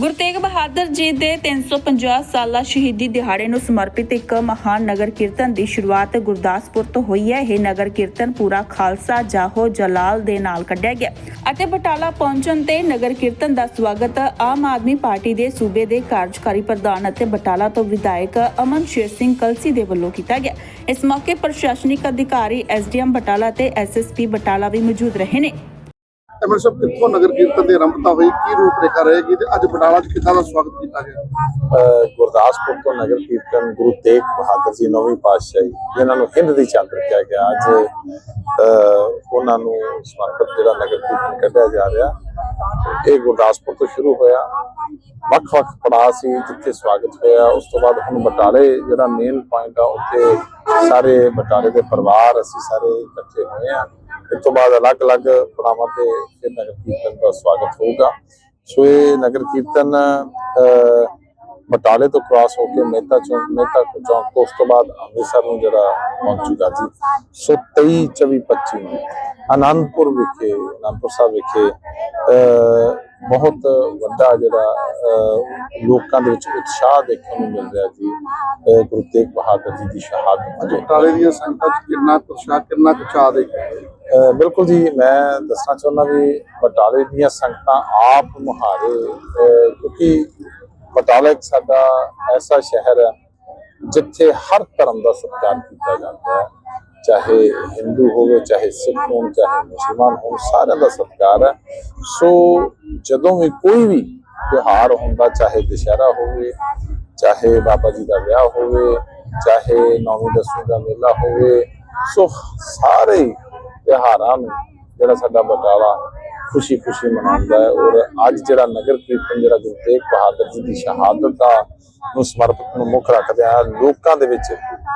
ਗੁਰੂ ਤੇਗ ਬਹਾਦਰ ਜੀ ਦੇ 350 ਸਾਲਾ ਸ਼ਹੀਦੀ ਦਿਹਾੜੇ ਨੂੰ ਸਮਰਪਿਤ ਇੱਕ ਮਹਾਨ ਨਗਰ ਕੀਰਤਨ ਦੀ ਸ਼ੁਰੂਆਤ ਗੁਰਦਾਸਪੁਰ ਤੋਂ ਹੋਈ ਹੈ। ਇਹ ਨਗਰ ਕੀਰਤਨ ਪੂਰਾ ਖਾਲਸਾ ਜਾਹੋ ਜਲਾਲ ਦੇ ਨਾਲ ਕੱਢਿਆ ਗਿਆ ਅਤੇ ਬਟਾਲਾ ਪਹੁੰਚਣ ਤੇ ਨਗਰ ਕੀਰਤਨ ਦਾ ਸਵਾਗਤ ਆਮ ਆਦਮੀ ਪਾਰਟੀ ਦੇ ਸੂਬੇ ਦੇ ਕਾਰਜਕਾਰੀ ਪ੍ਰਧਾਨ ਅਤੇ ਬਟਾਲਾ ਤੋਂ ਵਿਧਾਇਕ ਅਮਨ ਸ਼ੇਰ ਸਿੰਘ ਕਲਸੀ ਦੇ ਵੱਲੋਂ ਕੀਤਾ ਗਿਆ। ਇਸ ਮੌਕੇ ਪ੍ਰਸ਼ਾਸਨਿਕ ਅਧਿਕਾਰੀ ਐਸਡੀਐਮ ਬਟਾਲਾ ਤੇ ਐਸਐਸਪੀ ਬਟਾਲਾ ਵੀ ਮੌਜੂਦ ਰਹੇ ਨੇ। ਐਮਐਲ ਸਾਹਿਬ, ਕਿੱਥੋਂ ਨਗਰ ਕੀਰਤਨ ਦੀ ਆਰੰਭਤਾ ਹੋਈ? ਕੀ ਰੂਪ ਰੇਖਾ ਰਹੇਗੀ ਤੇ ਅੱਜ ਬਟਾਲਾ 'ਚ ਕਿੱਦਾਂ ਦਾ ਸਵਾਗਤ ਕੀਤਾ ਗਿਆ? ਗੁਰਦਾਸਪੁਰ ਤੋਂ ਨਗਰ ਕੀਰਤਨ ਗੁਰੂ ਤੇਗ ਬਹਾਦਰ ਜੀ ਨੌਵੀਂ ਪਾਤਸ਼ਾਹੀ, ਜਿਨ੍ਹਾਂ ਨੂੰ ਹਿੰਦ ਦੀ ਚੰਦ ਰੱਖਿਆ ਗਿਆ। ਅੱਜ ਉਹਨਾਂ ਨੂੰ ਸਮਰਪਿਤ ਜਿਹੜਾ ਨਗਰ ਕੀਰਤਨ ਕੱਢਿਆ ਜਾ ਰਿਹਾ। ਇਹ ਗੁਰਦਾਸਪੁਰ ਤੋਂ ਸ਼ੁਰੂ ਹੋਇਆ। ਵੱਖ-ਵੱਖ ਪੜਾਅ ਸੀ, ਜਿੱਥੇ ਸਵਾਗਤ ਹੋਇਆ। ਉਸ ਤੋਂ ਬਾਅਦ ਹੁਣ ਬਟਾਲੇ, ਜਿਹੜਾ ਮੇਨ ਪੁਆਇੰਟ ਆ, ਉੱਥੇ ਸਾਰੇ ਬਟਾਲੇ ਦੇ ਪਰਿਵਾਰ, ਅਸੀਂ ਸਾਰੇ ਇਕੱਠੇ ਹੋਏ ਆ ਇਸ ਤੋਂ ਬਾਅਦ ਅਲੱਗ-ਅਲੱਗ ਪੜਾਵਾਂ ਤੇ ਫਿਰ ਨਗਰ ਕੀਰਤਨ ਦਾ ਸਵਾਗਤ ਹੋਊਗਾ। ਸੋ ਇਹ ਨਗਰ ਕੀਰਤਨ ਬਟਾਲੇ ਤੋਂ ਕ੍ਰਾਸ ਹੋ ਕੇ ਮਹਿਤਾ ਚੌਂਕ ਮਹਿਤਾ ਚੌਂਕ ਤੋਂ ਉਸ ਤੋਂ ਬਾਅਦ ਅੰਮ੍ਰਿਤਸਰ ਨੂੰ ਜਿਹੜਾ ਪਹੁੰਚੂਗਾ ਜੀ। ਸੋ 23 24 25 ਨੂੰ ਅਨੰਦਪੁਰ ਵਿਖੇ, ਅਨੰਦਪੁਰ ਸਾਹਿਬ ਵਿਖੇ ਬਹੁਤ ਵੱਡਾ ਜਿਹੜਾ ਲੋਕਾਂ ਦੇ ਵਿੱਚ ਉਤਸ਼ਾਹ ਦੇਖਣ ਨੂੰ ਮਿਲ ਰਿਹਾ ਜੀ। ਗੁਰੂ ਤੇਗ ਬਹਾਦਰ ਜੀ ਦੀ ਸ਼ਹਾਦਤ ਬਟਾਲੇ ਦੀਆਂ ਸੰਗਤਾਂ 'ਚ ਕਿੰਨਾ ਉਤਸ਼ਾਹ ਕਿੰਨਾ ਚਾਹ ਦੇ ਬਿਲਕੁਲ ਜੀ ਮੈਂ ਦੱਸਣਾ ਚਾਹੁੰਦਾ ਵੀ ਬਟਾਲੇ ਦੀਆਂ ਸੰਗਤਾਂ ਆਪ ਮੁਹਾਰੇ ਕਿਉਂਕਿ ਬਟਾਲਾ ਇੱਕ ਸਾਡਾ ਐਸਾ ਸ਼ਹਿਰ ਹੈ ਜਿੱਥੇ ਹਰ ਧਰਮ ਦਾ ਸਤਿਕਾਰ ਕੀਤਾ ਜਾਂਦਾ ਹੈ। ਚਾਹੇ ਹਿੰਦੂ ਹੋਵੇ, ਚਾਹੇ ਸਿੱਖ ਹੋਣ, ਚਾਹੇ ਮੁਸਲਮਾਨ ਹੋਣ, ਸਾਰਿਆਂ ਦਾ ਸਤਿਕਾਰ ਹੈ। ਸੋ ਜਦੋਂ ਵੀ ਕੋਈ ਵੀ ਤਿਉਹਾਰ ਹੁੰਦਾ, ਚਾਹੇ ਦੁਸ਼ਹਿਰਾ ਹੋਵੇ, ਚਾਹੇ ਬਾਬਾ ਜੀ ਦਾ ਵਿਆਹ ਹੋਵੇ, ਚਾਹੇ ਨੌਵੀਂ, ਦਸਵੀਂ ਦਾ ਮੇਲਾ ਹੋਵੇ, ਸੋ ਸਾਰੇ ਤਿਉਹਾਰਾਂ ਨੂੰ ਜਿਹੜਾ ਸਾਡਾ ਬਟਾਲਾ ਖੁਸ਼ੀ ਖੁਸ਼ੀ ਮਨਾਉਂਦਾ ਹੈ ਔਰ ਅੱਜ ਜਿਹੜਾ ਨਗਰ ਕੀਰਤਨ, ਜਿਹੜਾ ਗੁਰੂ ਤੇਗ ਬਹਾਦਰ ਜੀ ਦੀ ਸ਼ਹਾਦਤ ਦਾ ਨੂੰ ਸਮਰਪਿਤ ਨੂੰ ਮੁੱਖ ਰੱਖਦੇ ਆ, ਲੋਕਾਂ ਦੇ ਵਿੱਚ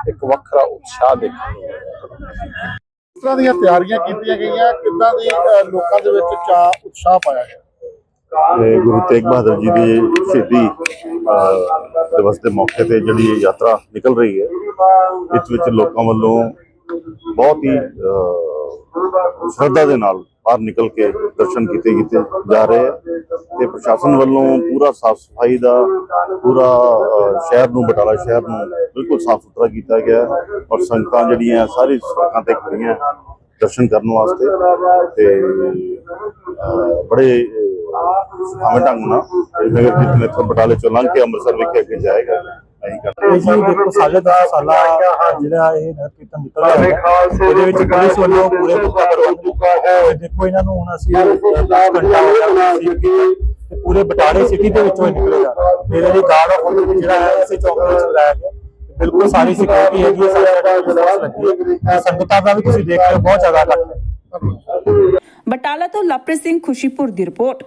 ਇੱਕ ਵੱਖਰਾ ਉਤਸ਼ਾਹ ਦੇਖਣ ਨੂੰ ਇਸ ਤਰ੍ਹਾਂ ਦੀਆਂ ਤਿਆਰੀਆਂ ਕੀਤੀਆਂ ਗਈਆਂ? ਕਿੱਦਾਂ ਦੀ ਲੋਕਾਂ ਦੇ ਵਿੱਚ ਚਾਹ ਉਤਸ਼ਾਹ ਪਾਇਆ ਗਿਆ? ਤੇ ਗੁਰੂ ਤੇਗ ਬਹਾਦਰ ਜੀ ਦੀ ਸ਼ਹੀਦੀ ਦਿਵਸ ਦੇ ਮੌਕੇ ਤੇ ਜਿਹੜੀ ਇਹ ਯਾਤਰਾ ਨਿਕਲ ਰਹੀ ਹੈ, ਇਸ ਵਿੱਚ ਲੋਕਾਂ ਵੱਲੋਂ ਬਹੁਤ ਹੀ ਸ਼ਰਧਾ ਦੇ ਨਾਲ ਬਾਹਰ ਨਿਕਲ ਕੇ ਦਰਸ਼ਨ ਕੀਤੇ ਕੀਤੇ ਜਾ ਰਹੇ ਹੈ ਤੇ ਪ੍ਰਸ਼ਾਸਨ ਵੱਲੋਂ ਪੂਰਾ ਸਾਫ਼ ਸਫ਼ਾਈ ਦਾ ਪੂਰਾ ਸ਼ਹਿਰ ਨੂੰ ਬਟਾਲਾ ਸ਼ਹਿਰ ਨੂੰ ਬਿਲਕੁਲ ਸਾਫ਼ ਸੁਥਰਾ ਕੀਤਾ ਗਿਆ ਔਰ ਸੰਗਤਾਂ ਜਿਹੜੀਆਂ ਸਾਰੀ ਸੜਕਾਂ ਤੇ ਖੜੀਆਂ ਦਰਸ਼ਨ ਕਰਨ ਵਾਸਤੇ ਤੇ ਬੜੇ ਅਹ, ਸੁਖਾਵੇਂ ਢੰਗ ਨਾਲ ਨਗਰ ਕੀਰਤਨ ਇੱਥੋਂ ਬਟਾਲੇ ਚੋਂ ਲੰਘ ਕੇ ਅੰਮ੍ਰਿਤਸਰ ਵਿਖੇ ਅੱਗੇ ਜਾਏਗਾ। ਇਹ ਜੀ ਦੇਖੋ ਸਾਢੇ ਦਸ ਸਾਲਾ ਜਿਹੜਾ ਇਹ ਨਗਰ ਕੀਰਤਨ ਨਿਕਲ ਰਿਹਾ ਹੈ ਇਹਦੇ ਵਿੱਚ ਪੁਲਿਸ ਵੱਲੋਂ ਪੂਰੇ ਪ੍ਰਬੰਧ ਹੈ। ਦੇਖੋ ਇਹਨਾਂ ਨੂੰ ਹੁਣ ਅਸੀਂ 10 ਘੰਟਾ ਹੋ ਗਿਆ ਰਿਸੀਵ ਕੀਤਾ ਤੇ ਪੂਰੇ ਬਟਾਲੇ ਸਿਟੀ ਦੇ ਵਿੱਚੋਂ ਇਹ ਨਿਕਲੇਗਾ ਤੇ ਇਹਦੇ ਲਈ ਗਾਰਡ ਆਫ ਆਨਰ ਜਿਹੜਾ ਹੈ ਇਸੇ ਚੌਕ ਦੇ ਵਿੱਚ ਲਗਾਇਆ ਗਿਆ। ਬਿਲਕੁਲ ਸਾਰੀ ਸਿਕਿਉਰਿਟੀ ਹੈਗੀ ਤੇ ਸੰਗਤਾਂ ਦਾ ਵੀ ਤੁਸੀਂ ਦੇਖ ਰਹੇ ਹੋ ਬਹੁਤ ਜ਼ਿਆਦਾ ਇਕੱਠ ਹੈ। ਬਟਾਲਾ ਤੋਂ ਲਵਪ੍ਰੀਤ ਸਿੰਘ ਖੁਸ਼ੀਪੁਰ ਦੀ ਰਿਪੋਰਟ।